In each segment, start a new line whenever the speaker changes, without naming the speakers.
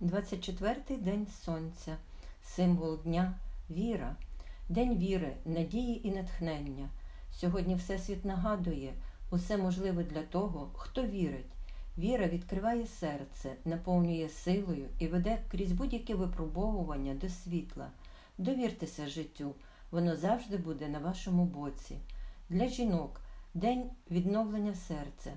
24-й день сонця, символ дня віра, день віри, надії і натхнення. Сьогодні Всесвіт нагадує усе можливе для того, хто вірить. Віра відкриває серце, наповнює силою і веде крізь будь-які випробовування до світла. Довіртеся життю, воно завжди буде на вашому боці. Для жінок день відновлення серця.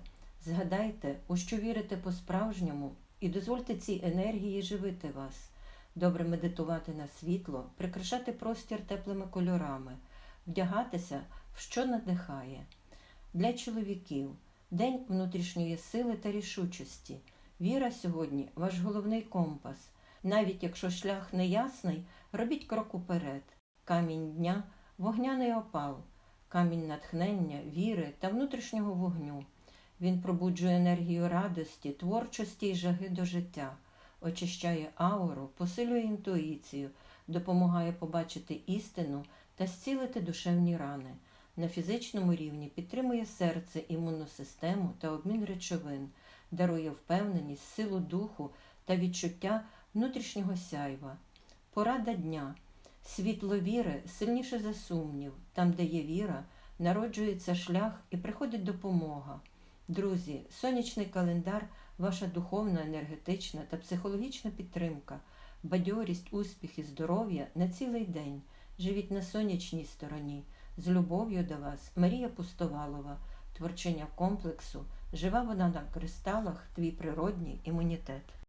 Згадайте, у що вірите по-справжньому, і дозвольте цій енергії живити вас. Добре медитувати на світло, прикрашати простір теплими кольорами, вдягатися в що надихає. Для чоловіків день внутрішньої сили та рішучості. Віра сьогодні ваш головний компас. Навіть якщо шлях неясний, робіть крок уперед. Камінь дня вогняний опал, камінь натхнення, віри та внутрішнього вогню. Він пробуджує енергію радості, творчості і жаги до життя, очищає ауру, посилює інтуїцію, допомагає побачити істину та зцілити душевні рани. На фізичному рівні підтримує серце, імунну систему та обмін речовин, дарує впевненість, силу духу та відчуття внутрішнього сяйва. Порада дня. Світло віри сильніше за сумнів. Там, де є віра, народжується шлях і приходить допомога. Друзі, сонячний календар, ваша духовна, енергетична та психологічна підтримка, бадьорість, успіх і здоров'я на цілий день. Живіть на сонячній стороні. З любов'ю до вас, Марія Пустовалова, творчиня комплексу, жива вода на кристалах, твій природній імунітет.